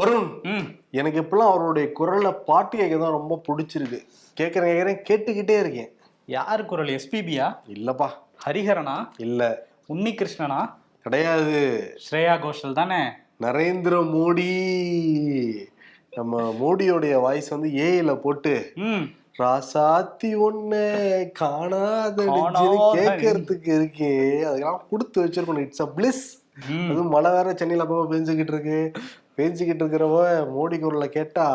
வருண் எனக்கு இப்பெல்லாம் அவருடைய குரல்ல பாட்டு கேட்க தான் ரொம்ப பிடிச்சிருக்கு. கேட்கறேன் கேட்கறேன் கேட்டுக்கிட்டே இருக்கேன். யார் குரல் எஸ்பிபியா இல்லப்பா. ஹரிஹரனா? இல்ல. உன்னிகிருஷ்ணனா? கிடையாது. ஸ்ரேயா கோஷல் தானே? நரேந்திர மோடி. நம்ம மோடியோடைய வாய்ஸ் வந்து ஏஐல போட்டு ராசாத்தி ஒண்ணு காணாத. கேட்கறதுக்கு இருக்கே. அதெல்லாம் கொடுத்து வச்சிருக்கணும். இட்ஸ் அ பிளிஸ் அதுவும் மழை வேற சென்னையில அப்பப்போ பெஞ்சுக்கிட்டு இருக்கு. பெஞ்சுக்கிட்டு இருக்கிறவ மோடி குரலை கேட்டா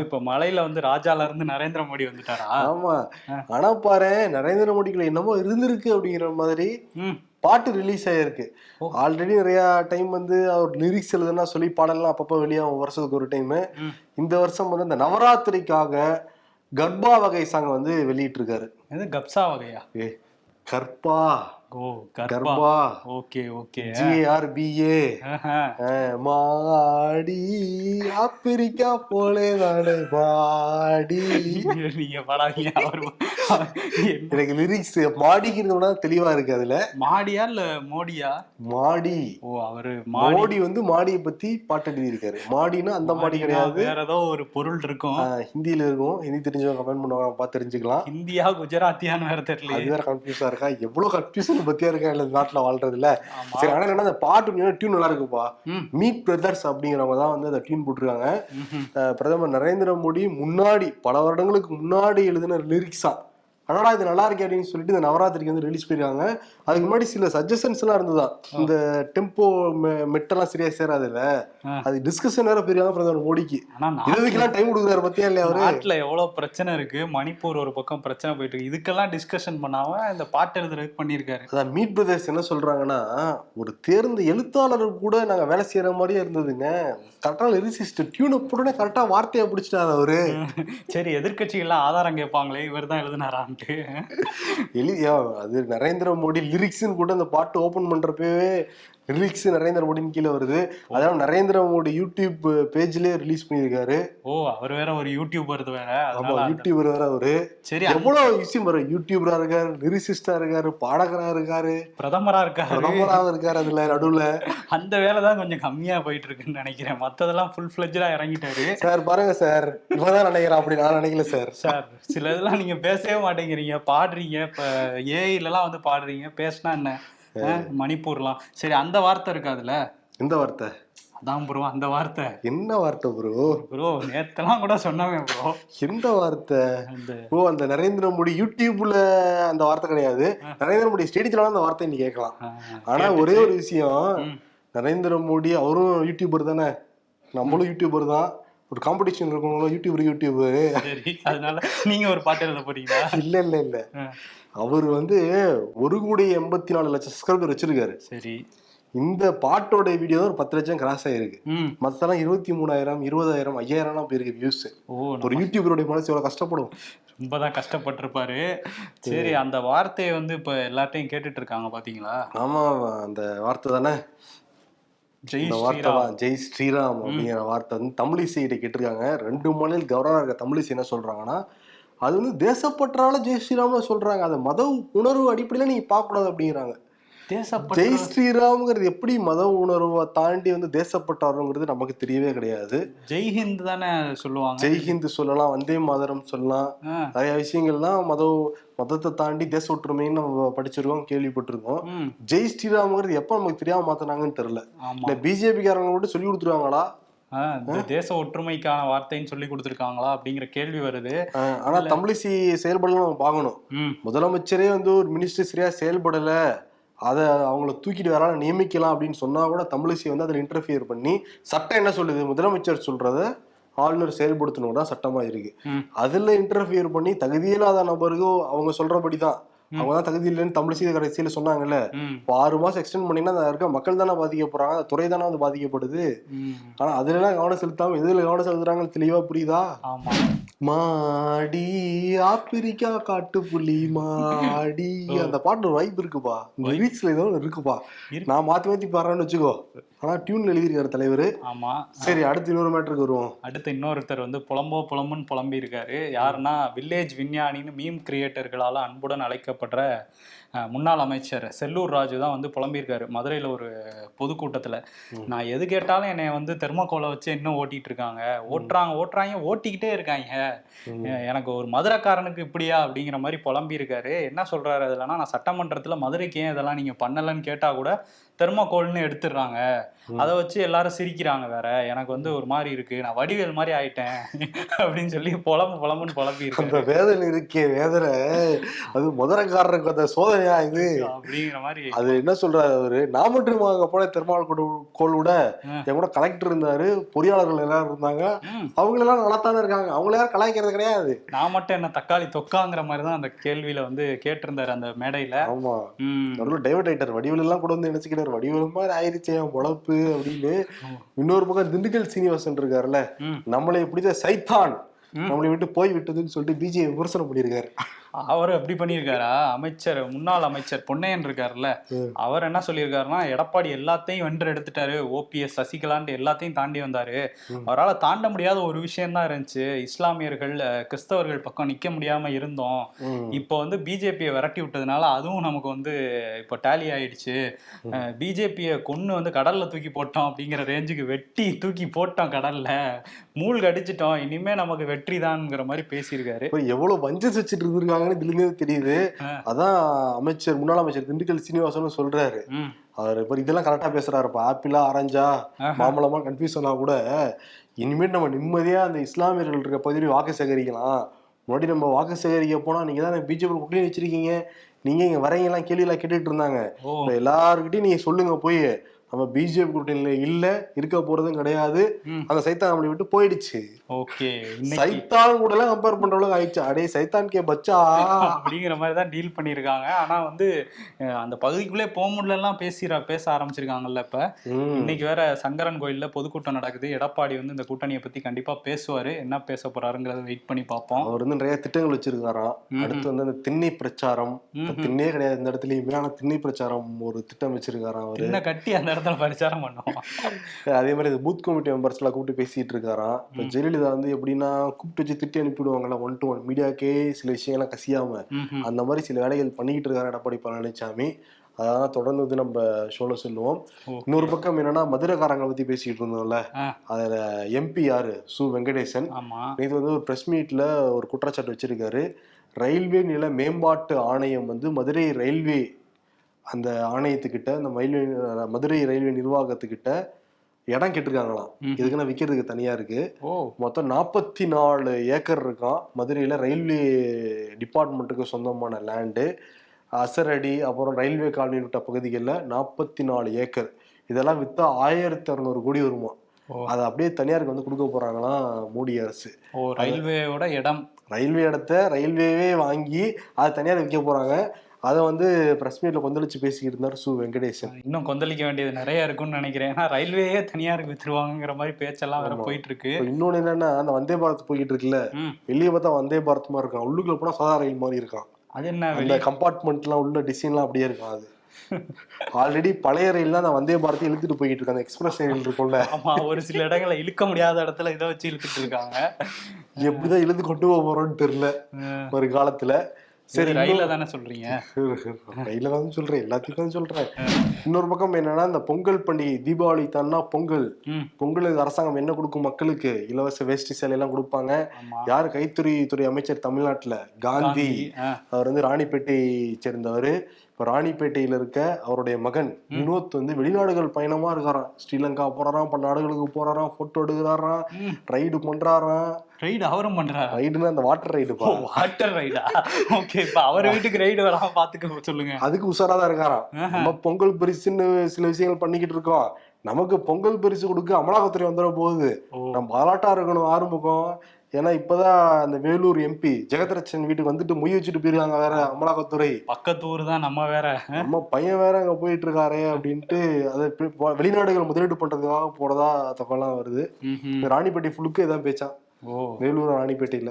இப்ப மலையில வந்து ராஜால இருந்து நரேந்திர மோடி வந்துட்டாரா? ஆமா. ஆனா பாரு நரேந்திர மோடிக்குள்ள என்னமோ இருந்திருக்கு அப்படிங்கிற மாதிரி பாட்டு ரிலீஸ் ஆயிருக்கு. ஓ. ஆல்ரெடி நிறைய டைம் வந்து அவர் லிரிக்ஸ் எழுதுனா சொல்லி பாடலாம் அப்பப்போ வெளியாகும் வருஷத்துக்கு ஒரு டைம். இந்த வருஷம் வந்து இந்த நவராத்திரிக்காக கர்ப்பா வகை சாங் வந்து வெளியிட்டு இருக்காரு இது கப்சா வகையா? ஏ கற்பா ஓ கர்ப்பா. Okay okay. ஜிஆர்பிஏ மாடி ஆப்பிரிக்கா போலே நாடு மாடி. நீங்க படாதீங்க அவர் எனக்கு லிரிக்ஸ் மாடிங்கிறத தெளிவா இருக்கு அதுல. மாடியா இல்ல மோடியா? மாடி. ஓ அவரு மாடி. வந்து மாடியை பத்தி பாட்டு எழுதியிருக்காரு. மாடினா அந்த மாடி கிடையாது. வேற ஏதோ ஒரு பொருள் இருக்கும். ஹிந்தியில இருக்கும். ஹிந்தி தெரிஞ்சவங்க கமெண்ட் பண்ணுவாங்க பார்த்து தெரிஞ்சுக்கலாம். இந்தியா குஜராத்தியான்னு வேற தெரியல அது வேற கன்ஃபியூஸா இருக்கா? எவ்வளவு கன்ஃபியூஷன் பத்தியா இருக்கா இல்ல இந்த நாட்டுல வாழ்றதுல. சரி ஆனா என்ன அந்த பாட்டு டியூன் நல்லா இருக்குப்பா. மீட் பிரதர்ஸ் அப்படிங்கிறவங்க தான் வந்து அந்த டியூன் போட்டிருக்காங்க. பிரதமர் நரேந்திர மோடி முன்னாடி பல வருடங்களுக்கு முன்னாடி எழுதின லிரிக்ஸா அடடா இது நல்லா இருக்கே அப்படின்னு சொல்லிட்டு இந்த நவராத்திரிக்கு வந்து ரிலீஸ் பண்ணிருக்காங்க அதுக்கு முன்னாடி சில சஜஷன்ஸ் எல்லாம் இருந்ததா? இந்த டெம்போ மெட்டெல்லாம் சரியா சேராதுல்ல? ஆ. அது டிஸ்கஷன் வேற பெரியாங்க பிரதமர் மோடிக்கு இதுக்கெல்லாம் டைம் கொடுக்குறாரு பத்தியா இல்லையா அவரு? நாட்டுல எவ்வளவு பிரச்சனை இருக்கு? மணிப்பூர் ஒரு பக்கம் பிரச்சனை போயிட்டு இருக்கு. இதுக்கெல்லாம் டிஸ்கஷன் பண்ணாம இந்த பாட்டு எழுதுறதுக்கு பண்ணிருக்காரு அதான் மீட் பிரதர்ஸ் என்ன சொல்றாங்கன்னா ஒரு தேர்ந்த எழுத்தாளர் கூட நாங்க வேலை செய்யற மாதிரியே இருந்ததுங்க. கரெக்டா லிரிசிஸ்ட் டியூனை போட்டுனே கரெக்டா வார்த்தையை பிடிச்சிட்டாரு அவரு. சரி எதிர்க்கட்சிகள்லாம் ஆதாரம் கேட்பாங்களே இவர் தான் பண்ணிட்டு. எளியா அது நரேந்திர மோடி லிரிக்ஸ்ன்னு கூட அந்த பாட்டு ஓபன் பண்றப்பவே லிரிக்ஸ் நரேந்திர மோடின்னு கீழே வருது. அதான் நரேந்திர மோடி யூடியூப் பேஜ்லயே ரிலீஸ் பண்ணியிருக்காரு. ஓ அவர் வேற ஒரு யூடியூபர் வேற. ஆமா யூடியூபர் வேற அவரு. சரி எவ்வளவு விஷயம் வரும் யூடியூபரா இருக்காரு லிரிசிஸ்டா இருக்காரு பாடகரா இருக்காரு. பிரதமரா இருக்காரு. பிரதமரா இருக்காரு அதுல நடுவுல. அந்த வேலை தான் கொஞ்சம் கம்மியா போயிட்டு இருக்குன்னு நினைக்கிறேன். மத்ததெல்லாம் ஃபுல் ஃபிளஜா இறங்கிட்டாரு. சார் பாருங்க சார். இப்பதான் நினைக்கிறேன் அப்படி நான் நினைக்கல சார். சார் சில இதெல்லாம் நீங்க பேசவே மாட்டேங்கிறீங்க. பாடுறீங்க. இப்ப ஏஐலலாம் வந்து பாடுறீங்க. பேசினா என்ன? மணிப்பூர்லாம் சரி அந்த வார்த்தை இருக்கு அதுல? எந்த வார்த்தை? அதான் ப்ரோ அந்த வார்த்தை. என்ன வார்த்தை ப்ரோ ப்ரோ நேத்தெல்லாம் கூட சொன்னாங்க ப்ரோ எந்த வார்த்தை? ஓ அந்த நரேந்திர மோடி யூடியூப்ல அந்த வார்த்தை கிடையாது. நரேந்திர மோடி ஸ்டேடியத்துல அந்த வார்த்தை நீ கேட்கலாம். ஆனா ஒரே ஒரு விஷயம். நரேந்திர மோடி அவரும் யூடியூபர் தானே? நம்மளும் யூடியூபர் தான். ஒரு காம்படிஷன் இருக்கணும் யூடியூபர் யூடியூபர் சரி அதனால நீங்க ஒரு பாட்டு எழுத போறீங்களா? இல்ல இல்ல இல்ல. அவர் வந்து ஒரு கோடி எண்பத்தி நாலு லட்சம் சப்ஸ்கிரைபர் வச்சிருக்காரு. சரி. இந்த பாட்டோட வீடியோ ஒரு பத்து லட்சம் கிராஸ் ஆயிருக்கு. மத்தெல்லாம் இருபத்தி மூணாயிரம் இருபதாயிரம் ஐயாயிரம்லாம் போயிருக்கு வியூஸ் ஒரு யூடியூபருடைய மனசு எவ்வளவு கஷ்டப்படும்? ரொம்ப தான் கஷ்டப்பட்டிருப்பாரு. சரி அந்த வார்த்தையை வந்து இப்ப எல்லார்ட்டையும் கேட்டுட்டு இருக்காங்க பாத்தீங்களா? ஆமா அந்த வார்த்தை தானே? இந்த வார்த்தை ஜெய் ஸ்ரீராம் அப்படிங்கிற வார்த்தை வந்து தமிழிசையிட்ட கேட்டிருக்காங்க. ரெண்டு மாநில கவர்னரா இருக்க தமிழிசை என்ன சொல்றாங்கன்னா அது வந்து தேசப்பற்றால ஜெய் ஸ்ரீராம்னு சொல்றாங்க. அதை மத உணர்வு அடிப்படையில நீங்க பார்க்க கூடாது அப்படிங்கிறாங்க. ஜெய் ஸ்ரீராம்ங்கிறது எப்படி மத உணர்வை தாண்டி வந்து தேசப்பற்றாருங்கிறது நமக்கு தெரியவே கிடையாது. ஜெய் ஹிந்த் தானே சொல்லுவாங்க. ஜெய் ஹிந்த் சொல்லலாம் வந்தே மாதரம் சொல்லலாம். நிறைய விஷயங்கள்லாம் மத மதத்தை தாண்டி தேச ஒற்றுமைன்னு நம்ம படிச்சிருக்கோம் கேள்விப்பட்டிருக்கோம். ஜெய் ஸ்ரீராம்ங்கிறது எப்ப நமக்கு தெரியாம மாத்தினாங்கன்னு தெரியல. ஆமா. இல்ல பிஜேபி காரங்க மட்டும் சொல்லி கொடுத்துருவாங்களா? இந்த தேச ஒற்றுமைக்கான வார்த்தைன்னு சொல்லி கொடுத்துருக்காங்களா அப்படிங்கிற கேள்வி வருது. ஆனா தமிழிசை செயல்படலாம் நம்ம பார்க்கணும். முதலமைச்சரே வந்து ஒரு மினிஸ்டர் சரியா செயல்படல. அதை அவங்கள தூக்கிட்டு வர நியமிக்கலாம் அப்படின்னு சொன்னா கூட தமிழிசை வந்து அதில் இன்டர்ஃபியர் பண்ணி சட்டம் என்ன சொல்லுது? முதலமைச்சர் சொல்றத ஆளுநர் செயல்படுத்தணும் தான் சட்டமா இருக்கு. ம். அதுல இன்டர்ஃபியர் பண்ணி தகுதியில்லாத நபருக்கு அவங்க சொல்றபடி தான். அவங்க தான் தகுதி இல்லைன்னு தமிழிசை கடைசியில சொன்னாங்கல்ல. ஆறு மாசம் எக்ஸ்டெண்ட் பண்ணீங்கன்னா இருக்க? மக்கள் தானே பாதிக்கப்படுறாங்க அந்த துறை தானே வந்து பாதிக்கப்படுது. ஆனா அதுல எல்லாம் கவனம் செலுத்தாம எதுல கவனம் செலுத்துறாங்கன்னு தெளிவா புரியுதா? ஆமா. மாடி ஆப்பிரிக்கா காட்டுப்புலி மாடி. அந்த பாட்டு ஒரு வைப் இருக்குப்பா. இந்த லிரிக்ஸ்ல ஏதோ இருக்குப்பா. இருக்கு. நான் மாத்தி மாத்தி பாடுறேன்னு வச்சுக்கோ. ஆனா டியூன்ல எழுதியிருக்காரு தலைவர். ஆமா. சரி அடுத்து இன்னொரு மேட்டருக்கு வருவோம். அடுத்து இன்னொருத்தர் வந்து புலம்போ புலம்புன்னு புலம்பி இருக்காரு யாருன்னா வில்லேஜ் விஞ்ஞானின்னு மீம் கிரியேட்டர்களால அன்புடன் அழைக்கப்படுற முன்னாள் அமைச்சர் செல்லூர் ராஜு தான் வந்து புலம்பியிருக்காரு. மதுரையில் ஒரு பொதுக்கூட்டத்தில். நான் எது கேட்டாலும் என்னை வந்து தெர்மோகோலை வச்சு இன்னும் ஓட்டிட்டு இருக்காங்க ஓட்டுறாங்க ஓட்டுறாங்க ஓட்டிக்கிட்டே இருக்காங்க. எனக்கு ஒரு மதுரைக்காரனுக்கு இப்படியா அப்படிங்கிற மாதிரி புலம்பி இருக்காரு என்ன சொல்றாரு அதுலன்னா நான் சட்டமன்றத்தில் மதுரைக்கு ஏன் இதெல்லாம் நீங்க பண்ணலன்னு கேட்டா கூட தெர்மோகோல்னு எடுத்துடுறாங்க. அதை வச்சு எல்லாரும் சிரிக்கிறாங்க வேற. எனக்கு வந்து ஒரு மாதிரி இருக்கு. நான் வடிவேல் மாதிரி ஆயிட்டேன் அப்படின்னு சொல்லி புலம்பு புலம்புன்னு புலம்பி இருக்காரு. அந்த வேதனை இருக்கே வேதனை. அது முதலக்காரருக்கு அந்த சோதனையா இது? அப்படிங்கிற மாதிரி. அது என்ன சொல்றாரு அவரு? நான் மட்டும் அங்க போன தெருமாள் கோள் விட ஆ. என் கூட கலெக்டர் இருந்தாரு. பொறியாளர்கள் எல்லாரும் இருந்தாங்க. அவங்க எல்லாம் நல்லாத்தானே இருக்காங்க. அவங்கள யாரும் கலாய்க்கிறது கிடையாது. நான் மட்டும் என்ன தக்காளி தொக்காங்கிற மாதிரி தான் அந்த கேள்வியில வந்து கேட்டிருந்தாரு அந்த மேடையில. ஆமா. நடுவில் டைவர்ட் ஆயிட்டார் வடிவேல் எல்லாம் கூட வந்து நினைச்சுக்கிறாரு வடிவேல் மாதிரி ஆயிருச்சு என் பொழப்பு அப்படின்னு. இன்னொரு பக்கம் திண்டுக்கல் சீனிவாசன் இருக்காருல்ல. நம்மளை பிடித்த சைத்தான். நம்மளை விட்டு போய் விட்டதுன்னு சொல்லிட்டு பிஜே விமர்சனம் பண்ணியிருக்காரு அவர் அப்படி பண்ணியிருக்காரா? அமைச்சர் முன்னாள் அமைச்சர் பொன்னையன் இருக்காருல்ல. அவர் என்ன சொல்லியிருக்காருன்னா எடப்பாடி எல்லாத்தையும் வென்று எடுத்துட்டாரு. ஓபிஎஸ் சசிகலான்ட்டு எல்லாத்தையும் தாண்டி வந்தாரு. அவரால் தாண்ட முடியாத ஒரு விஷயம் தான் இருந்துச்சு. இஸ்லாமியர்கள் கிறிஸ்தவர்கள் பக்கம் நிக்க முடியாம இருந்தோம். இப்போ வந்து பிஜேபியை விரட்டி விட்டதுனால அதுவும் நமக்கு வந்து இப்போ டேலி ஆயிடுச்சு. பிஜேபியை கொன்னு வந்து கடல்ல தூக்கி போட்டோம் அப்படிங்கிற ரேஞ்சுக்கு வெட்டி தூக்கி போட்டோம் கடல்ல. மூழ்கு அடிச்சிட்டோம் இனிமே நமக்கு வெற்றி தான்ங்கிற மாதிரி பேசியிருக்காரு. இப்ப எவ்வளவு வஞ்சஸ் வச்சுட்டு இருந்திருக்காங்கன்னு இதுல தெரியுது. அதான் அமைச்சர் முன்னாள் அமைச்சர் திண்டுக்கல் சீனிவாசனும் சொல்றாரு. அவர் இப்ப இதெல்லாம் கரெக்டா பேசுறாருப்பா ஆப்பிளா ஆரஞ்சா. மாம்பழமா கன்ஃபியூஸ் ஆனா கூட இனிமேல் நம்ம நிம்மதியா அந்த இஸ்லாமியர்கள் இருக்க பகுதியில் வாக்கு சேகரிக்கலாம். முன்னாடி நம்ம வாக்கு சேகரிக்க போனா நீங்க தான் பிஜேபி கூட்டணி வச்சிருக்கீங்க. நீங்க இங்க வரீங்கலாம் கேள்வி எல்லாம் கேட்டுட்டு இருந்தாங்க. எல்லாருக்கிட்டையும் நீங்க சொல்லுங்க போய். நம்ம பிஜேபி கூட்டணியில இல்ல இருக்க போறதும் கிடையாது. அந்த சைத்தான் நம்மளை விட்டு போயிடுச்சு. ஓகே சைத்தான் கூட எல்லாம் கம்பேர் பண்ற அளவுக்கு ஆயிடுச்சு. அடே சைத்தான் கே பச்சா. அப்படிங்கிற மாதிரி தான் டீல் பண்ணியிருக்காங்க. ஆனா வந்து அந்த பகுதிக்குள்ளே போக முடியலலாம் பேசிற பேச ஆரம்பிச்சிருக்காங்கல்ல இப்ப. இன்னைக்கு வேற சங்கரன் கோயில்ல பொதுக்கூட்டம் நடக்குது. எடப்பாடி வந்து இந்த கூட்டணியை பத்தி கண்டிப்பா பேசுவாரு. என்ன பேச போறாருங்கிறத வெயிட் பண்ணி பார்ப்போம். அவர் வந்து நிறைய திட்டங்கள் வச்சிருக்காராம். அடுத்து வந்து அந்த திண்ணை பிரச்சாரம். திண்ணே கிடையாது இந்த இடத்துலயுமே ஆனா திண்ணை பிரச்சாரம் ஒரு திட்டம் வச்சிருக்காராம் அவரு. என்ன கட்டி அந்த இடத்துல பரிச்சாரம் பண்ணுவோம். அதே மாதிரி இந்த பூத் கமிட்டி மெம்பர்ஸ் எல்லாம் கூப்பிட்டு பேசிட்டு இருக்காராம் இப்ப ஜெயலலிதா வந்து எப்படின்னா கூப்பிட்டு வச்சு திட்டி அனுப்பிடுவாங்கல்ல ஒன் டு ஒன் மீடியாக்கே சில விஷயங்கள்லாம் கசியாம. அந்த மாதிரி சில வேலைகள் பண்ணிக்கிட்டு இருக்காரு எடப்பாடி பழனிசாமி அதெல்லாம் தொடர்ந்து வந்து நம்ம ஷோல சொல்லுவோம். இன்னொரு பக்கம் என்னன்னா மதுரைக்காரங்களை பத்தி பேசிட்டு இருந்தோம்ல. அதுல எம்பி யாரு? சு வெங்கடேசன். இது வந்து ஒரு ப்ரெஸ் மீட்ல ஒரு குற்றச்சாட்டு வச்சிருக்காரு. ரயில்வே நில மேம்பாட்டு ஆணையம் வந்து மதுரை ரயில்வே அந்த ஆணையத்துக்கிட்ட அந்த மயில்வே மதுரை ரயில்வே நிர்வாகத்துக்கிட்ட இடம் கேட்டிருக்காங்களாம். இதுக்குன்னு விற்கிறதுக்கு தனியா இருக்கு. மொத்தம் நாற்பத்தி நாலு ஏக்கர் இருக்கான் மதுரையில ரயில்வே டிபார்ட்மெண்ட்டுக்கு சொந்தமான லேண்டு. அசரடி அப்புறம் ரயில்வே காலனி விட்ட பகுதிகளில் நாற்பத்தி நாலு ஏக்கர். இதெல்லாம் வித்தா ஆயிரத்தி அறநூறு கோடி வருமா. அதை அப்படியே தனியாருக்கு வந்து கொடுக்க போறாங்களாம் மோடி அரசு. ரயில்வேயோட இடம். ரயில்வே இடத்த ரயில்வேவே வாங்கி அதை தனியார் விற்க போறாங்க. அதை வந்து பிரஸ் மீட்ல கொந்தளிச்சு பேசிக்கிட்டு இருந்தார் சு வெங்கடேசன். இன்னும் கொந்தளிக்க வேண்டியது நிறைய இருக்கும்னு நினைக்கிறேன். ஏன்னா ரயில்வேயே தனியாருக்கு வித்துருவாங்கங்கிற மாதிரி பேச்செல்லாம் வேற. போயிட்டு இருக்கு இன்னொன்னு என்னன்னா அந்த வந்தே பாரத் போய்கிட்டு இருக்குல்ல வெளியே பார்த்தா வந்தே பாரத் மாதிரி இருக்கான். உள்ளுக்குள்ள போனா சாதா ரயில் மாதிரி இருக்கான். அது என்ன அந்த கம்பார்ட்மெண்ட்லாம் உள்ள டிசைன்லாம் அப்படியே இருக்கும் அது. ஆல்ரெடி பழைய ரயில் தான் வந்தே பாரத்தை இழுத்துட்டு இருக்கு. அந்த எக்ஸ்பிரஸ் ரயில் இருக்கும்ல. ஆமா ஒரு சில இடங்களை இழுக்க முடியாத இடத்துல இதை வச்சு இழுத்துட்டு இருக்காங்க. எப்படிதான் இழுத்து கொண்டு போக போறோம்னு தெரியல. ஒரு காலத்துல சரி ரயில தானே சொல்றீங்க? ரயில தான் சொல்றேன். எல்லாத்தையும் தான் சொல்றேன். இன்னொரு பக்கம் என்னன்னா இந்த பொங்கல் பண்டிகை தீபாவளி தான்னா பொங்கல். பொங்கலுக்கு அரசாங்கம் என்ன கொடுக்கும் மக்களுக்கு? இலவச வேஷ்டி சேலை எல்லாம் கொடுப்பாங்க யார் கைத்தறி துறை அமைச்சர் தமிழ்நாட்டுல? காந்தி. அவர் வந்து ராணிப்பேட்டை சேர்ந்தவர். இப்ப ராணிப்பேட்டையில இருக்க அவருடைய மகன் வினோத் வந்து வெளிநாடுகள் பயணமா இருக்காராம் ஸ்ரீலங்கா போறாராம் பல நாடுகளுக்கு போறாராம் போட்டோ எடுக்கிறாராம். ரைடு பண்றாராம் ரைடு அவரும் பண்றாரா? ரைடுன்னா அந்த வாட்டர் ரைடுப்பா வாட்டர் ரைடா ஓகே இப்ப அவர் வீட்டுக்கு ரைடு வராம பாத்துக்க சொல்லுங்க. அதுக்கு உஷாரா தான் இருக்காராம். நம்ம பொங்கல் பரிசுன்னு சில விஷயங்கள் பண்ணிக்கிட்டு இருக்கோம் நமக்கு பொங்கல் பரிசு கொடுக்க அமலாக்கத்துறை வந்துட போகுது. நம்ம பாலாட்டா இருக்கணும் ஆரம்பிக்கும் ஏன்னா இப்பதான் அந்த வேலூர் எம்பி ஜெகத்ரட்சன் வீட்டுக்கு வந்துட்டு மொய் வச்சுட்டு போயிருக்காங்க வேற அமலாக்கத்துறை. பக்கத்து ஊர் தான் நம்ம வேற. நம்ம பையன் வேற அங்க போயிட்டு இருக்காரே அப்படின்ட்டு அதை வெளிநாடுகள் முதலீடு பண்றதுக்காக போறதா தகவலாம் வருது. ராணிப்பேட்டை ஃபுல்லுக்கு இதான் பேச்சான். வேலூர் ராணிப்பேட்டையில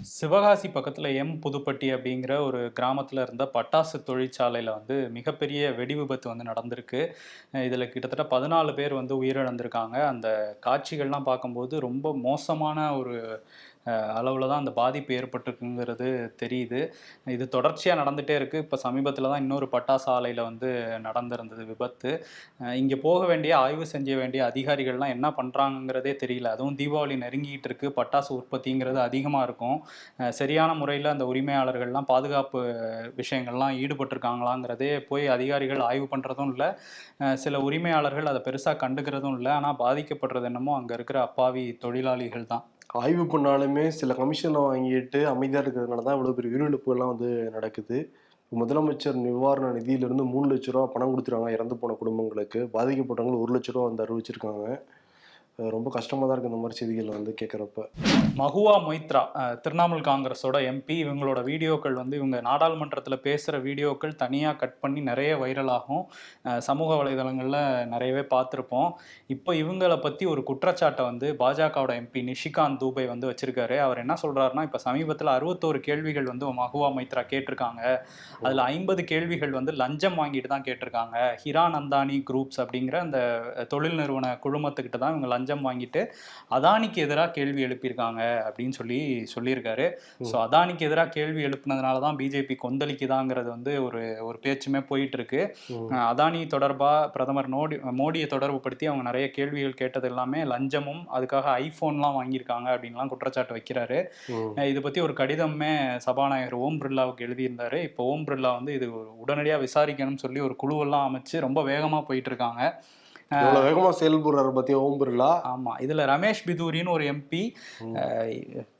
சிவகாசி பக்கத்துல எம் புதுப்பட்டி அப்படிங்கிற ஒரு கிராமத்துல இருந்த பட்டாசு தொழிற்சாலையில வந்து மிகப்பெரிய வெடி விபத்து வந்து நடந்திருக்கு. இதுல கிட்டத்தட்ட பதினாலு பேர் வந்து உயிரிழந்திருக்காங்க. அந்த காட்சிகள்லாம் பார்க்கும்போது ரொம்ப மோசமான ஒரு அளவில் தான் அந்த பாதிப்பு ஏற்பட்டிருக்குங்கிறது தெரியுது. இது தொடர்ச்சியாக நடந்துகிட்டே இருக்குது இப்போ சமீபத்தில் தான் இன்னொரு பட்டாசு ஆலையில் வந்து நடந்திருந்தது விபத்து. இங்கே போக வேண்டிய ஆய்வு செஞ்ச வேண்டிய அதிகாரிகள்லாம் என்ன பண்ணுறாங்கிறதே தெரியல. அதுவும் தீபாவளி நெருங்கிட்டு இருக்கு. பட்டாசு உற்பத்திங்கிறது அதிகமாக இருக்கும். சரியான முறையில் அந்த உரிமையாளர்கள்லாம் பாதுகாப்பு விஷயங்கள்லாம் ஈடுபட்டிருக்காங்களாங்கிறதே போய் அதிகாரிகள் ஆய்வு பண்ணுறதும் இல்லை. சில உரிமையாளர்கள் அதை பெருசாக கண்டுக்கிறதும் இல்லை. ஆனால் பாதிக்கப்படுறது என்னமோ அங்கே இருக்கிற அப்பாவி தொழிலாளிகள் தான். ஆய்வு பண்ணாலுமே சில கமிஷனை வாங்கிட்டு அமைதியாக இருக்கிறதுனால தான் இவ்வளோ பெரிய உயிரிழப்புகள்லாம் வந்து நடக்குது. முதலமைச்சர் நிவாரண நிதியிலிருந்து மூணு லட்ச ரூபா பணம் கொடுத்துருக்காங்க இறந்து போன குடும்பங்களுக்கு. பாதிக்கப்பட்டவங்களுக்கு ஒரு லட்ச ரூபா வந்து அறிவிச்சிருக்காங்க. ரொம்ப கஷ்டமாக தான் இருக்குது இந்த மாதிரி செய்திகள் வந்து கேட்குறப்ப மகுவா மொய்த்ரா திரிணாமுல் காங்கிரஸோட எம்பி இவங்களோட வீடியோக்கள் வந்து இவங்க நாடாளுமன்றத்தில் பேசுகிற வீடியோக்கள் தனியாக கட் பண்ணி நிறைய வைரலாகும் சமூக வலைதளங்களில் நிறையவே பார்த்துருப்போம். இப்போ இவங்களை பற்றி ஒரு குற்றச்சாட்டை வந்து பாஜகவோட எம்பி நிஷிகாந்த் தூபை வந்து வச்சுருக்காரு. அவர் என்ன சொல்கிறாருன்னா இப்போ சமீபத்தில் அறுபத்தோரு கேள்விகள் வந்து மகுவா மைத்ரா கேட்டிருக்காங்க. அதில் ஐம்பது கேள்விகள் வந்து லஞ்சம் வாங்கிட்டு தான் கேட்டிருக்காங்க. ஹிரான் அந்தானி குரூப்ஸ் அப்படிங்கிற அந்த தொழில் நிறுவன குழுமத்துக்கிட்ட தான் இவங்க லஞ்சம் வாங்கிட்டு அதானிக்கு எதிராக கேள்வி எழுப்பியிருக்காங்க அப்படின்னு சொல்லி சொல்லியிருக்காரு. ஸோ அதானிக்கு எதிராக கேள்வி எழுப்புனதுனால தான் பிஜேபி கொந்தளிக்குதாங்கிறது வந்து ஒரு ஒரு பேச்சுமே போயிட்டு இருக்கு அதானி தொடர்பாக பிரதமர் மோடி மோடியை தொடர்பு படுத்தி அவங்க நிறைய கேள்விகள் கேட்டது எல்லாமே லஞ்சமும் அதுக்காக ஐஃபோன்லாம் வாங்கியிருக்காங்க அப்படின்லாம் குற்றச்சாட்டு வைக்கிறாரு. இது பற்றி ஒரு கடிதமே சபாநாயகர் ஓம் பிர்லாவுக்கு எழுதியிருந்தாரு. இப்போ ஓம் பிர்லா வந்து இது உடனடியாக விசாரிக்கணும்னு சொல்லி ஒரு குழுவெல்லாம் அமைச்சு ரொம்ப வேகமாக போயிட்டு இருக்காங்க வேகமா செயல்படுறாரு பத்தியா ஓம் பிர்லா? ஆமாம் இதில் ரமேஷ் பிதூரின்னு ஒரு எம்பி.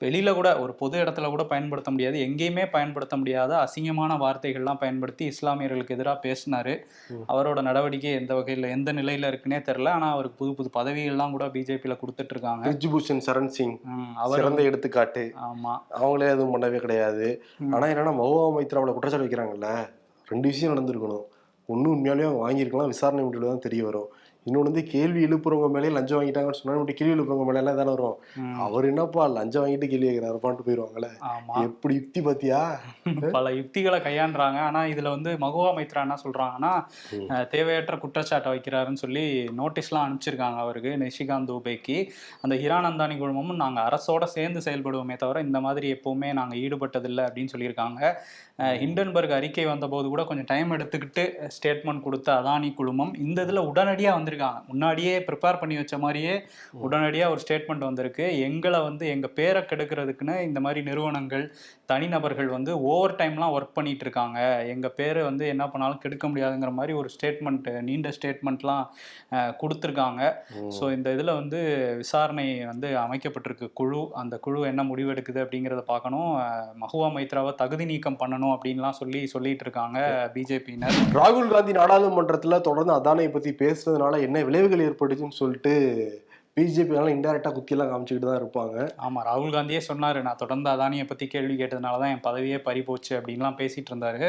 வெளியில கூட ஒரு பொது இடத்துல கூட பயன்படுத்த முடியாது எங்கேயுமே பயன்படுத்த முடியாத அசிங்கமான வார்த்தைகள்லாம் பயன்படுத்தி இஸ்லாமியர்களுக்கு எதிராக பேசினாரு. அவரோட நடவடிக்கை எந்த வகையில் எந்த நிலையில இருக்குன்னே தெரில ஆனால் அவருக்கு புது புது பதவிகள்லாம் கூட பிஜேபியில் கொடுத்துட்டு இருக்காங்க பிரிஜ்பூஷன் சரண் சிங் அவர் சிறந்த எடுத்துக்காட்டு. ஆமா. அவங்களே எதுவும் பண்ணவே கிடையாது. ஆனா என்னன்னா மहुவா மைத்ராவில் குற்றச்சாட்டு வைக்கிறாங்கல்ல ரெண்டு விஷயம் நடந்திருக்கணும். ஒண்ணு உண்மையாலேயே அவங்க வாங்கியிருக்கலாம் விசாரணை முடிவில் தான் தெரிய வரும். இன்னொன்று வந்து கேள்வி எழுப்புறவங்க மேலே லஞ்சம் வாங்கிட்டாங்கன்னு சொன்னா கேள்வி எழுப்புறவங்க மேலே எல்லாம் தானே வரும் அவர் என்னப்பா லஞ்சம் வாங்கிட்டு கேள்வி கேட்கிறாருப்பான்ட்டு போயிடுவாங்கல்ல ஆமா. எப்படி யுக்தி பாத்தியா? பல யுக்திகளை கையாண்டுறாங்க. ஆனா இதுல வந்து மகுவா மைத்ரா என்ன சொல்றாங்கன்னா தேவையற்ற குற்றச்சாட்டை வைக்கிறாருன்னு சொல்லி நோட்டீஸ்லாம் அனுப்பிச்சிருக்காங்க அவருக்கு நிஷிகாந்த் தூபேக்கு அந்த ஹிரான் அந்தானி குழுமமும் நாங்க அரசோட சேர்ந்து செயல்படுவோமே தவிர இந்த மாதிரி எப்பவுமே நாங்க ஈடுபட்டதில்லை அப்படின்னு சொல்லியிருக்காங்க. ஹிண்டன்பர்க் அறிக்கை வந்தபோது கூட கொஞ்சம் டைம் எடுத்துக்கிட்டு ஸ்டேட்மெண்ட் கொடுத்த அதானி குழுமம் இந்த இதுல உடனடியா வந்திருக்காங்க முன்னாடியே ப்ரிப்பேர் பண்ணி வச்ச மாதிரியே உடனடியா ஒரு ஸ்டேட்மெண்ட் வந்திருக்கு. எங்களை வந்து எங்க பேரை கெடுக்கிறதுக்குன்னு இந்த மாதிரி நிறுவனங்கள் தனிநபர்கள் வந்து ஓவர் டைம்லாம் ஒர்க் பண்ணிட்டு இருக்காங்க. எங்க பேரை வந்து என்ன பண்ணாலும் கெடுக்க முடியாதுங்கிற மாதிரி ஒரு ஸ்டேட்மெண்ட் நீண்ட ஸ்டேட்மெண்ட்லாம் கொடுத்துருக்காங்க. ஸோ இந்த இதில் வந்து விசாரணை வந்து அமைக்கப்பட்டிருக்கு. குழு அந்த குழு என்ன முடிவெடுக்குது அப்படிங்கிறத பார்க்கணும். மஹுவா மைத்ராவை தகுதி நீக்கம் பண்ணணும் அப்படின்லாம் சொல்லி சொல்லிட்டு இருக்காங்க பிஜேபியினர். ராகுல் காந்தி நாடாளுமன்றத்துல தொடர்ந்து அதானியை பத்தி பேசுனதுனால என்ன விளைவுகள் ஏற்பட்டுச்சுன்னு சொல்லிட்டு பிஜேபியால இன்டெரக்டா குத்தியெல்லாம் காமிச்சுக்கிட்டு தான் இருப்பாங்க. ஆமாம் ராகுல் காந்தியே சொன்னார் நான் தொடர்ந்து அதானியை பற்றி கேள்வி கேட்டதுனால தான் என் பதவியே பறி போச்சு அப்படின்லாம் பேசிட்டு இருந்தாரு.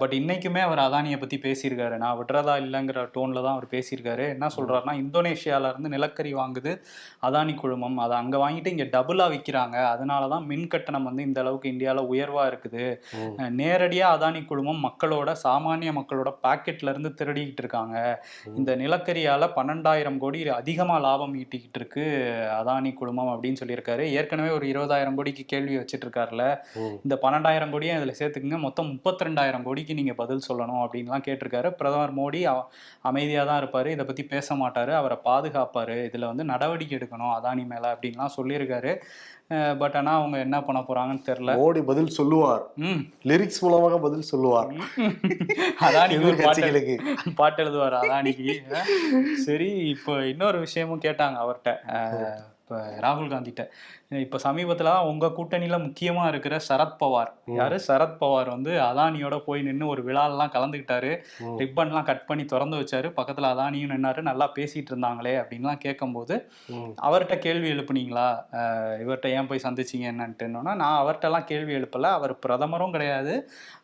பட் இன்னைக்குமே அவர் அதானியை பற்றி பேசியிருக்காரு. நான் விடுறதா இல்லைங்கிற டோனில் தான் அவர் பேசியிருக்காரு. என்ன சொல்கிறாருன்னா இந்தோனேஷியால இருந்து நிலக்கரி வாங்குது அதானி குழுமம். அதை அங்கே வாங்கிட்டு இங்கே டபுளாக விற்கிறாங்க அதனால தான் மின் கட்டணம் வந்து இந்த அளவுக்கு இந்தியாவில் உயர்வாக இருக்குது. ம். நேரடியாக அதானி குழுமம் மக்களோட சாமானிய மக்களோட பாக்கெட்ல இருந்து திருடிக்கிட்டு இருக்காங்க. இந்த நிலக்கரியால பன்னெண்டாயிரம் கோடி அதிகமாக லாபம் ஈட்டிக்கிட்டு இருக்கு அதானி குழுமம் அப்படின்னு சொல்லியிருக்காரு. ஏற்கனவே ஒரு இருபதாயிரம் கோடிக்கு கேள்வி வச்சிட்டு இருக்காருல்ல ம். இந்த பன்னெண்டாயிரம் கோடியும் இதில் சேர்த்துக்குங்க. மொத்தம் முப்பத்தி ரெண்டாயிரம் கோடிக்கு நீங்கள் பதில் சொல்லணும் அப்படின்லாம் கேட்டிருக்காரு. பிரதமர் மோடி அமைதியாக தான் இருப்பார். இதை பற்றி பேச மாட்டார். அவரை பாதுகாப்பார். இதில் வந்து நடவடிக்கை எடுக்கணும் அதானி மேலே அப்படின்லாம் சொல்லியிருக்காரு. பட் ஆனால் அவங்க என்ன பண்ண போகிறாங்கன்னு தெரில மோடி பதில் சொல்லுவார். லிரிக்ஸ் மூலமாக பதில் சொல்லுவார். எதிர்கட்சிகளுக்கு. பாட்டு எழுதுவார். அதானிக்கு. சரி இப்போ இன்னொரு விஷயமும் கேட்டாங்க. அவர்கிட்ட அஹ், இப்போ ராகுல் காந்திட்ட. இப்போ சமீபத்தில் தான் உங்கள் கூட்டணியில் முக்கியமாக இருக்கிற சரத்பவார் யாரு? சரத்பவார் வந்து அதானியோட போய் நின்று ஒரு விழாலெலாம் கலந்துக்கிட்டாரு. ரிப்பன்லாம் கட் பண்ணி திறந்து வச்சாரு. பக்கத்தில் அதானியும் நின்னாரு. நல்லா பேசிட்டு இருந்தாங்களே அப்படின்லாம் கேட்கும்போது. அவர்கிட்ட கேள்வி எழுப்புனீங்களா? இவர்கிட்ட ஏன் போய் சந்திச்சீங்க என்னன்ட்டுன்னா நான் அவர்கிட்டலாம் கேள்வி எழுப்பல. அவர் பிரதமரும் கிடையாது.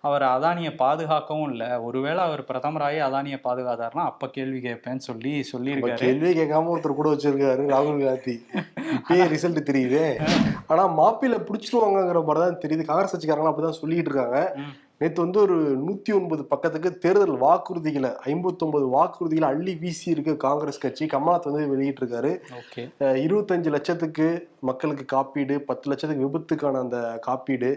அவர் அதானியை பாதுகாக்கவும் இல்லை. ஒருவேளை அவர் பிரதமராகி அதானியை பாதுகாத்தாருன்னா அப்ப கேள்வி கேட்பேன்னு சொல்லி சொல்லியிருக்காரு. கேள்வியே கேட்காம ஒருத்தர் கூட வச்சிருக்காரு ராகுல் காந்தி. இப்பயே ரிசல்ட் தெரியுது. ஆனா மாப்பிள்ள பிடிச்சிருவாங்கங்கிற மாதிரி தான் தெரியுது. காங்கிரஸ் கட்சிக்காரங்க அப்படிதான் சொல்லிட்டு இருக்காங்க. நேத்து வந்து ஒரு நூத்தி ஒன்பது பக்கத்துக்கு தேர்தல் வாக்குறுதிகளை ஐம்பத்தொன்பது வாக்குறுதிகளை அள்ளி வீசி இருக்கு காங்கிரஸ் கட்சி. கமலாத் வந்து வெளியிட்டு இருக்காரு. இருபத்தஞ்சு லட்சத்துக்கு மக்களுக்கு காப்பீடு பத்து லட்சத்துக்கு விபத்துக்கான அந்த காப்பீடு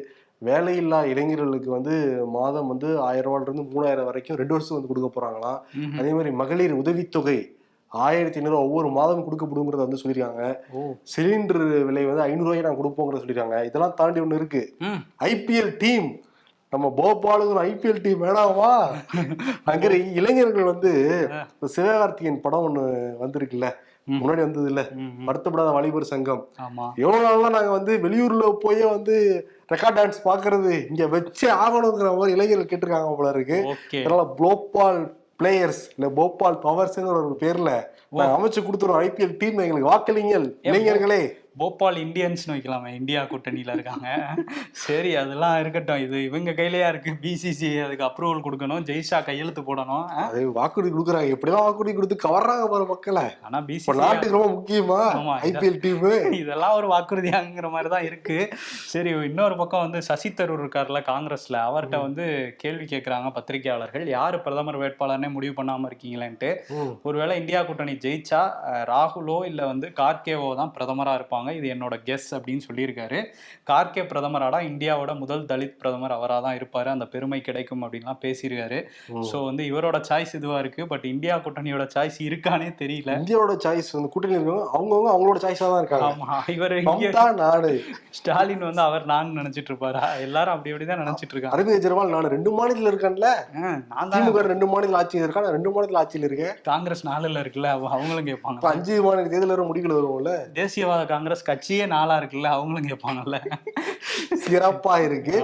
வேலையில்லா இளைஞர்களுக்கு வந்து மாதம் வந்து ஆயிரம் ரூபாயில இருந்து மூணாயிரம் வரைக்கும் ரெண்டு வருஷம் வந்து கொடுக்க போறாங்களாம். அதே மாதிரி மகளிர் உதவித்தொகை ஆயிரத்தி ஐநூறு ஒவ்வொரு மாதம் கொடுக்கப்படுங்கிறத வந்து சொல்லியிருக்காங்க. சிலிண்டர் விலை வந்து ஐநூறு ரூபாய்க்கு நான் கொடுப்போங்கிறத சொல்லியிருக்காங்க. இதெல்லாம் தாண்டி ஒன்று இருக்கு. ஐபிஎல் டீம் நம்ம போபாலுங்கிற ஐபிஎல் டீம் வேணாமா அங்கிற இளைஞர்கள் வந்து சிவகார்த்திகேயன் படம் ஒண்ணு வந்திருக்குல்ல. முன்னாடி வந்தது இல்ல. வருத்தப்படாத வாலிபர் சங்கம். எவ்வளவு நாள்லாம் நாங்க வந்து வெளியூர்ல போய் வந்து ரெக்கார்ட் டான்ஸ் பாக்குறது இங்க வச்சே ஆகணுங்கிற மாதிரி இளைஞர்கள் கேட்டிருக்காங்க போல இருக்கு. அதனால போபால் பிளேயர்ஸ் இல்ல போபால் பவர்ஸ்ங்கிற ஒரு பேர்ல அமைச்சு கொடுத்துருவோம் ஐபிஎல் டீம் எங்களுக்கு வாக்களிங்கள் இளைஞர்களே போபால் இந்தியன்ஸ்னு வைக்கலாமே. இந்தியா கூட்டணியில இருக்காங்க. சரி அதெல்லாம் இருக்கட்டும். இது இவங்க கையிலயா இருக்கு? பிசிசி அதுக்கு அப்ரூவல் கொடுக்கணும். ஜெய்ஷா கையெழுத்து போடணும்? அது வாக்குறுதி கொடுக்குறாங்க. எப்படிலாம் வாக்குறுதி கொடுத்து கவர்றாங்க பாரு மக்களை. ஆனா பிசிசி நாட்டுக்கு ரொம்ப முக்கியமா? ஆமா, ஐபிஎல் டீம். இதெல்லாம் ஒரு வாக்குறுதியாங்கிற மாதிரி தான் இருக்கு. சரி இன்னொரு பக்கம் வந்து சசி தரூர் இருக்கார்ல காங்கிரஸ்ல. அவர்கிட்ட வந்து கேள்வி கேட்கறாங்க பத்திரிகையாளர்கள் யாரு பிரதமர் வேட்பாளர்னே முடிவு பண்ணாம இருக்கீங்களேன்ட்டு. ஒருவேளை இந்தியா கூட்டணி ஜெயிச்சா ராகுலோ இல்ல வந்து கார்கேவோ தான் பிரதமரா இருப்பாங்க. இது என்னோட கெஸ் அப்படின்னு சொல்லியிருக்காரு. கார்கே பிரதமராடா இந்தியாவோட முதல் தலித் பிரதமர் அவரா தான் இருப்பாரு. அந்த பெருமை கிடைக்கும் அப்படின்லாம் பேசியிருக்காரு. சோ வந்து இவரோட சாய்ஸ் இதுவா இருக்கு. பட் இந்தியா கூட்டணியோட சாய்ஸ் இருக்கானே தெரியல. இந்தியாவோட சாய்ஸ் வந்து கூட்டணி இருக்கவங்க அவங்கவுங்க அவங்களோட சாய்ஸா தான் இருக்காங்க. ஆமா. இவர் நாடு. ஸ்டாலின் வந்து அவர் நான் நினைச்சிட்டு இருப்பாரா. எல்லாரும் அப்படி அப்படிதான் நினைச்சிட்டு இருக்காங்க. அரவிந்த் கெஜ்ரிவால் நாடு ரெண்டு மாநிலத்தில் இருக்கேன்ல. நான் தான். ரெண்டு மாநில ஆட்சியில் இருக்கா நான் ரெண்டு மாநில ஆட்சியில் இருக்கேன். காங்கிரஸ் நாலுல இருக்குல்ல. அவ- அவங்களும் கேட்பாங்க அஞ்சு மாநில தேர்தல் முடிவுகள் வருவோம்ல. தேசியவாத காங்கிரஸ் கட்சியே நாளா இருக்குல்ல? அவங்களும் கேட்பாங்கல்ல சிறப்பா இருக்கு.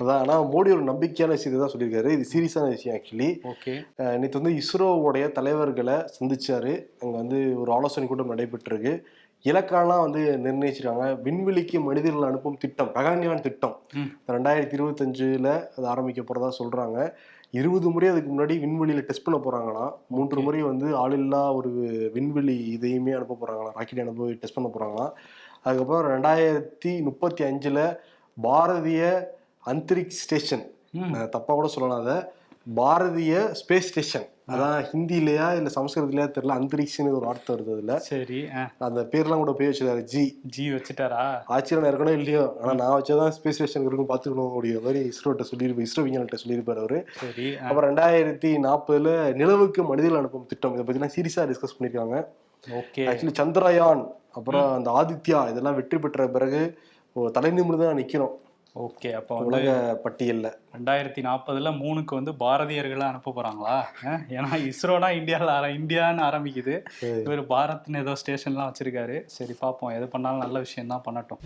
அதான் ஆனா மோடி ஒரு நம்பிக்கையான விஷயத்தை தான் சொல்லியிருக்காரு. இது சீரியஸான விஷயம் ஆக்சுவலி ஓகே. நேற்று வந்து இஸ்ரோவுடைய தலைவர்களை சந்திச்சாரு. அங்க வந்து ஒரு ஆலோசனை கூட்டம் நடைபெற்றிருக்கு. இலக்காலாம் வந்து நிர்ணயிச்சிருக்காங்க. விண்வெளிக்கு மனிதர்கள் அனுப்பும் திட்டம் ககன்யான் திட்டம். ரெண்டாயிரத்தி இருபத்தஞ்சுல அது ஆரம்பிக்க போறதா சொல்றாங்க. இருபது முறை அதுக்கு முன்னாடி விண்வெளியில டெஸ்ட் பண்ண போறாங்களாம் மூன்று முறை வந்து ஆளில்லா ஒரு விண்வெளி இதையுமே அனுப்ப போறாங்களாம் ராக்கெட் அனுப்பி டெஸ்ட் பண்ண போறாங்களாம் அதுக்கப்புறம் ரெண்டாயிரத்தி முப்பத்தி அஞ்சுல பாரதிய அந்தரிக்ஷ் ஸ்டேஷன் ம். நான் தப்பா கூட சொல்லலாம் அதை. பாரதிய ஸ்பேஸ் ஸ்டேஷன் அதான் ஹிந்திலயா இல்ல சமஸ்கிருதத்திலயா தெரியல அந்தரிக்ஷன் ஒரு வார்த்தை வருது அதுல. சரி அந்த பேர்லாம் கூட போய் வச்சிருக்காரு ஜி. ஜி வச்சுட்டாரா? ஆச்சரியம் இருக்கணும் இல்லையோ? ஆனா நான் வச்சதான் ஸ்பேஸ் ஸ்டேஷன் இருக்கும் பாத்துக்கணும் அப்படிங்கிற மாதிரி இஸ்ரோட்ட சொல்லியிருப்பாரு இஸ்ரோ விஞ்ஞானிட்ட சொல்லியிருப்பாரு அவரு. சரி அப்புறம் ரெண்டாயிரத்தி நாற்பதுல நிலவுக்கு மனிதர்கள் அனுப்பும் திட்டம் இதை பத்திலாம் சீரியஸா டிஸ்கஸ் பண்ணிருக்காங்க ஓகே. ஆக்சுவலி சந்திரயான் அப்புறம் அந்த ஆதித்யா இதெல்லாம் வெற்றி பெற்ற பிறகு தலை நிமிர்ந்து தான் நிக்கிறோம் ஓகே அப்போ உலக பட்டியல்ல. ரெண்டாயிரத்தி நாற்பதுல மூணுக்கு வந்து பாரதியர்களை அனுப்ப போறாங்களா? ஆ, ஏன்னா இஸ்ரோனா இந்தியாவில் ஆர இந்தியான்னு ஆரம்பிக்குது. இவர் பாரத்னு ஏதோ ஸ்டேஷன்லாம் வச்சிருக்காரு. சரி பார்ப்போம் எது பண்ணாலும் நல்ல விஷயம் தான் பண்ணட்டும்.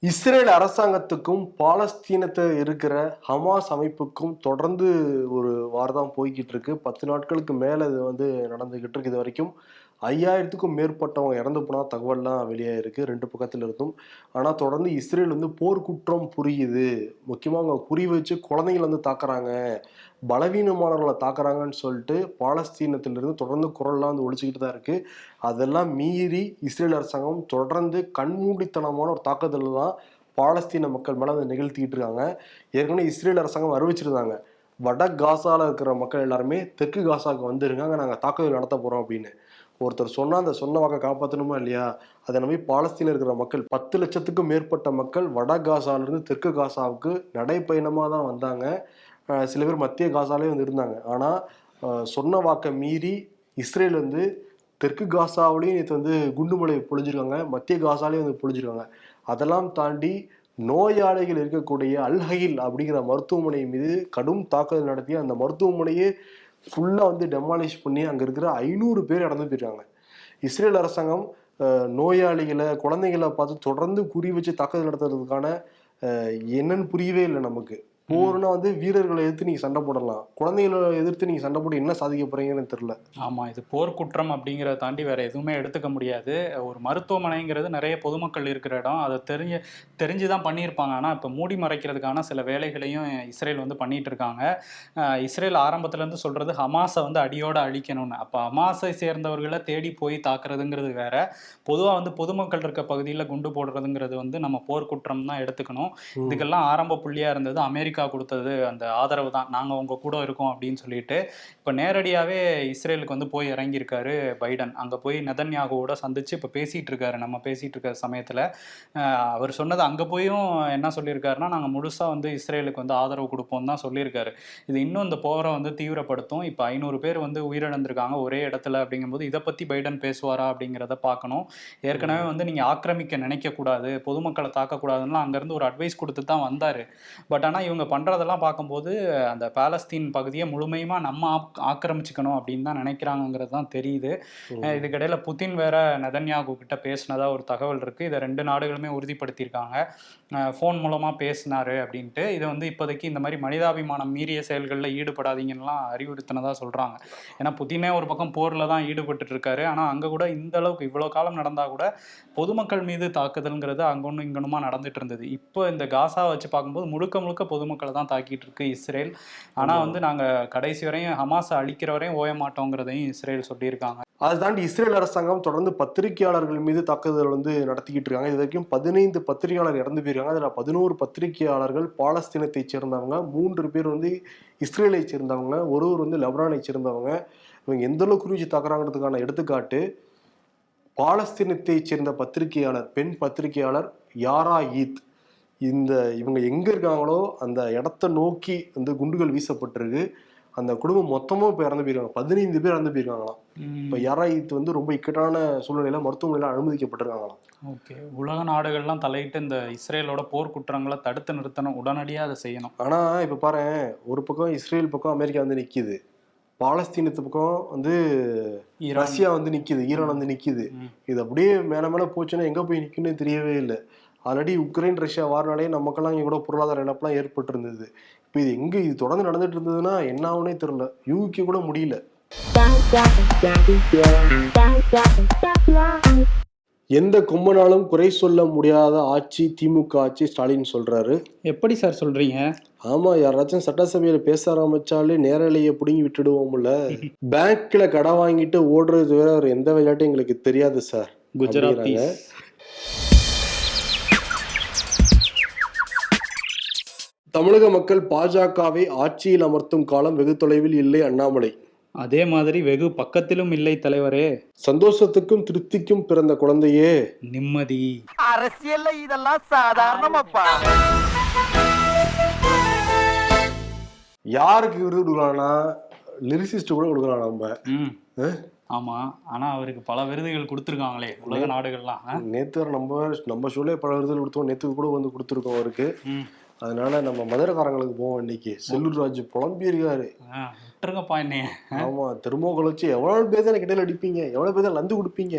இஸ்ரேல் அரசாங்கத்துக்கும் பாலஸ்தீனத்தை இருக்கிற ஹமாஸ் அமைப்புக்கும் தொடர்ந்து ஒரு வாரம் போய்கிட்டு இருக்கு. பத்து நாட்களுக்கு மேல இது வந்து நடந்துகிட்டு இருக்கு இது வரைக்கும். ஐயாயிரத்துக்கும் மேற்பட்டவங்க இறந்து போனால் தகவல்லாம் வெளியாகிருக்கு ரெண்டு பக்கத்தில் இருந்தும். ஆனால் தொடர்ந்து இஸ்ரேல் வந்து போர்க்குற்றம் புரியுது. முக்கியமாக அவங்க குறி வச்சு குழந்தைங்களை வந்து தாக்குறாங்க. பலவீனமானவர்களை தாக்குறாங்கன்னு சொல்லிட்டு பாலஸ்தீனத்திலிருந்து தொடர்ந்து குரல்லாம் வந்து ஒழிச்சுக்கிட்டு தான் இருக்குது அதெல்லாம் மீறி இஸ்ரேல் அரசாங்கம் தொடர்ந்து கண்மூடித்தனமான ஒரு தாக்குதல் தான் பாலஸ்தீன மக்கள் மேலே வந்து நிகழ்த்திக்கிட்டு இருக்காங்க. ஏற்கனவே இஸ்ரேல் அரசாங்கம் அறிவிச்சிருந்தாங்க. வட காசாவில் இருக்கிற மக்கள் எல்லாருமே தெற்கு காசாவுக்கு வந்துருங்க நாங்கள் தாக்குதல் நடத்த போகிறோம் அப்படின்னு. ஒருத்தர் சொன்னால் அந்த சொன்ன வாக்கை காப்பாற்றணுமா இல்லையா? அதை நம்பி பாலஸ்தீனில் இருக்கிற மக்கள் பத்து லட்சத்துக்கும் மேற்பட்ட மக்கள் வட காசாலேருந்து தெற்கு காசாவுக்கு நடைப்பயணமாக தான் வந்தாங்க. சில பேர் மத்திய காசாலே வந்து இருந்தாங்க. ஆனால் சொன்ன வாக்கை மீறி இஸ்ரேல் வந்து தெற்கு காசாவிலையும் நேற்று வந்து குண்டுமலை பொழிஞ்சிருக்காங்க. மத்திய காசாலையும் வந்து பொழிஞ்சிருக்காங்க. அதெல்லாம் தாண்டி நோயாளிகள் இருக்கக்கூடிய அல்ஹயில் அப்படிங்கிற மருத்துவமனை மீது கடும் தாக்குதல் நடத்தி அந்த மருத்துவமனையே ஃபுல்லாக வந்து டெமாலிஷ் பண்ணி அங்கே இருக்கிற ஐநூறு பேர் இறந்து போயிருக்காங்க. இஸ்ரேல் அரசாங்கம் நோயாளிகளை குழந்தைகளை பார்த்து தொடர்ந்து குறி வச்சு தாக்குதல் நடத்துறதுக்கான என்னன்னு புரியவே இல்லை நமக்கு. போர்னா வந்து வீரர்களை எதிர்த்து நீங்க சண்டை போடலாம். குழந்தைகளை எதிர்த்து நீங்க சண்டை போட்டு என்ன சாதிக்க போறீங்கன்னு தெரியல. ஆமா இது போர்க்குற்றம் அப்படிங்கிறத தாண்டி வேற எதுவுமே எடுத்துக்க முடியாது. ஒரு மருத்துவமனைங்கிறது நிறைய பொதுமக்கள் இருக்கிற இடம். அதை தெரிஞ்சு தெரிஞ்சு தான் பண்ணியிருப்பாங்க. ஆனால் இப்போ மூடி மறைக்கிறதுக்கான சில வேலைகளையும் இஸ்ரேல் வந்து பண்ணிட்டு இருக்காங்க. இஸ்ரேல் ஆரம்பத்துலேருந்து சொல்றது ஹமாஸை வந்து அடியோட அழிக்கணும்னு. அப்போ ஹமாஸை சேர்ந்தவர்களை தேடி போய் தாக்குறதுங்கிறது வேற. பொதுவாக வந்து பொதுமக்கள் இருக்க பகுதியில் குண்டு போடுறதுங்கிறது வந்து நம்ம போர்க்குற்றம் தான் எடுத்துக்கணும். இதுக்கெல்லாம் ஆரம்ப புள்ளியா இருந்தது அமெரிக்கா கொடுத்தது அந்த ஆதரவு தான். நாங்கள் உங்க கூட இருக்கோம் அப்படின்னு சொல்லிட்டு இப்போ நேரடியாகவே இஸ்ரேலுக்கு வந்து போய் இறங்கியிருக்காரு பைடன். அங்கே போய் நெதன்யாகுவோட சந்திச்சு இப்போ பேசிட்டு இருக்காரு. நம்ம பேசிட்டு இருக்க சமயத்தில் அவர் சொன்னது அங்கே போயும் என்ன சொல்லியிருக்காருன்னா நாங்கள் முழுசாக வந்து இஸ்ரேலுக்கு வந்து ஆதரவு கொடுப்போம் தான் சொல்லியிருக்காரு. இது இன்னும் இந்த போரை வந்து தீவிரப்படுத்தும். இப்போ ஐநூறு பேர் வந்து உயிரிழந்திருக்காங்க ஒரே இடத்துல அப்படிங்கும்போது இதை பற்றி பைடன் பேசுவாரா அப்படிங்கிறத பார்க்கணும். ஏற்கனவே வந்து நீங்கள் ஆக்கிரமிக்க நினைக்கக்கூடாது பொதுமக்களை தாக்கக்கூடாதுன்னா அங்கேருந்து ஒரு அட்வைஸ் கொடுத்து தான் வந்தார். பட் ஆனால் இவங்க பண்ணுறதெல்லாம் பார்க்கும்போது அந்த பாலஸ்தீன் பகுதியை முழுமையுமா நம்ம ஆக்- ஆக்கிரமிச்சுக்கணும் அப்படின்னு தான் நினைக்கிறாங்கங்கிறது தான் தெரியுது. இதுக்கிடையில புதின் வேற நெதன்யாகு கிட்ட பேசினதா ஒரு தகவல் இருக்கு. இதை ரெண்டு நாடுகளுமே உறுதிப்படுத்தியிருக்காங்க. ஃபோன் மூலமா பேசினாரு அப்படின்ட்டு. இதை வந்து இப்போதைக்கு இந்த மாதிரி மனிதாபிமானம் மீறிய செயல்களில் ஈடுபடாதீங்கன்னுலாம் அறிவுறுத்தினதா சொல்றாங்க. ஏன்னா புதினே ஒரு பக்கம் போர்ல தான் ஈடுபட்டுட்டு இருக்காரு ஆனா அங்க கூட இந்த அளவுக்கு இவ்வளவு காலம் நடந்தா கூட பொதுமக்கள் மீது தாக்குதல்ங்கிறது அங்கொன்னும் இங்கொன்னுமா நடந்துட்டு இருந்தது இப்போ இந்த காசா வச்சு பார்க்கும்போது முழுக்க முழுக்க பொதுமக்களை தான் தாக்கிட்டு இருக்கு இஸ்ரேல். ஆனா வந்து நாங்க கடைசி வரையும் ஹமாஸை அழிக்கிற வரையும் ஓய மாட்டோங்கிறதையும் இஸ்ரேல் சொல்லியிருக்காங்க. அதை தாண்டி இஸ்ரேல் அரசாங்கம் தொடர்ந்து பத்திரிகையாளர்கள் மீது தாக்குதல் வந்து நடத்திக்கிட்டு இருக்காங்க. இது வரைக்கும் பதினைந்து பத்திரிகையாளர் இறந்து போயிருக்காங்க. அதில் பதினோரு பத்திரிகையாளர்கள் பாலஸ்தீனத்தை சேர்ந்தவங்க மூன்று பேர் வந்து இஸ்ரேலை சேர்ந்தவங்க ஒருவர் வந்து லெபனானை சேர்ந்தவங்க. இவங்க எந்த அளவுக்கு குறிச்சு தாக்குறாங்கிறதுக்கான எடுத்துக்காட்டு பாலஸ்தீனத்தை சேர்ந்த பத்திரிகையாளர் பெண் பத்திரிகையாளர் யாரா ஈத். இந்த இவங்க எங்க இருக்காங்களோ அந்த இடத்த நோக்கி வந்து குண்டுகள் வீசப்பட்டிருக்கு. அந்த குடும்பம் மொத்தமும் இப்போ இறந்து போயிருக்காங்க. பதினைந்து பேர் இறந்து போயிருக்காங்களாம். இப்போ யாரா வந்து ரொம்ப இக்கட்டான சூழ்நிலையில மருத்துவமனையில அனுமதிக்கப்பட்டிருக்காங்களாம். ஓகே. உலக நாடுகள்லாம் தலையிட்டு இந்த இஸ்ரேலோட போர் குற்றங்களை தடுத்து நிறுத்தணும். உடனடியாக அதை செய்யணும். ஆனா இப்ப பாரு ஒரு பக்கம் இஸ்ரேல் பக்கம் அமெரிக்கா வந்து நிக்குது. பாலஸ்தீனத்து பக்கம் வந்து ரஷ்யா வந்து நிக்குது. ஈரான் வந்து நிக்குது. ம். இது அப்படியே மேல மேல போச்சுன்னா எங்க போய் நிக்குன்னு தெரியவே இல்லை. ஆல்ரெடி உக்ரைன் ரஷ்யா வாரினாலே நமக்கெல்லாம் இங்க கூட பொருளாதார இழப்பெல்லாம் ஏற்பட்டு இருந்தது இப்போ இது எங்க இது தொடர்ந்து நடந்துட்டு இருந்ததுன்னா என்ன ஆகுனே தெரியல. யூகிக்க கூட முடியல. எந்த கொம்பனாலும் குறை சொல்ல முடியாத ஆட்சி திமுக ஆட்சி ஸ்டாலின் சொல்றாரு. எப்படி சார் சொல்றீங்க? ஆமா யாராச்சும் சட்டசபையில பேச ஆரம்பிச்சாலே நேரலையை பிடுங்கி விட்டுடுவோம்ல. பேங்க்ல கடை வாங்கிட்டு ஓடுறது வேற எந்த விளையாட்டும் எங்களுக்கு தெரியாது சார். குஜராத்தி தமிழக மக்கள் பாஜகவை ஆட்சியில் அமர்த்தும் காலம் வெகு தொலைவில் இல்லை அண்ணாமலை. அதே மாதிரி வெகு பக்கத்திலும் இல்லை தலைவரே. சந்தோஷத்துக்கும் திருப்திக்கும் பிறந்த குழந்தையே. நிம்மதி. அரசியல்ல இதெல்லாம் சாதாரணமாப்பா. யாருக்கு விருது கொடுக்கலாம்னா லிரிசிஸ்ட் கூட கொடுக்கலாம் நம்ம? ஆமா ஆனா அவருக்கு பல விருதுகள் கொடுத்துருக்காங்களே உலக நாடுகள்லாம்? நேத்து நம்ம நம்ம ஷோலே பல விருதுகள் கொடுத்தோம். நேத்து கூட வந்து கொடுத்துருக்கோம் அவருக்கு. அதனால நம்ம மதுரைக்காரங்களுக்கு போவோம் இன்னைக்கு. செல்லூர் ராஜு புலம்பி இருக்காரு ஆ, விட்டுருங்கப்பா என்னைய. ஆமா தெர்மோகோல் வச்சு எவ்வளவு பேர் தான் கிடையில அடிப்பீங்க? எவ்வளவு பேர் தான் லந்து கொடுப்பீங்க?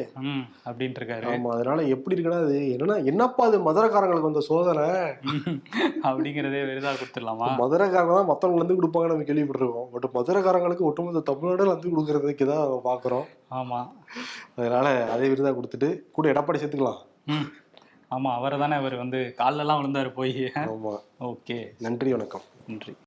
அப்படின்ட்டு இருக்காரு ஆமா அதனால எப்படி இருக்குன்னா அது என்னன்னா என்னப்பா அது மதுரைக்காரங்களுக்கு வந்த சோதனை? அப்படிங்கிறதே விருதா கொடுத்துடலாமா? மதுரைக்காரங்க தான் மத்தவங்க லந்து கொடுப்பாங்க நம்ம கேள்விப்பட்டிருக்கோம். பட் மதுரைக்காரங்களுக்கு ஒட்டுமொத்த தமிழ்நாடு லந்து கொடுக்கறதுக்கு தான் பாக்குறோம். ஆமா. அதனால அதே விருதா கொடுத்துட்டு கூட எடப்பாடி சேர்த்துக்கலாம். ஆமா அவரை தானே அவர் வந்து கால்லெல்லாம் விழுந்தாரு போய். ஓகே. நன்றி வணக்கம். நன்றி.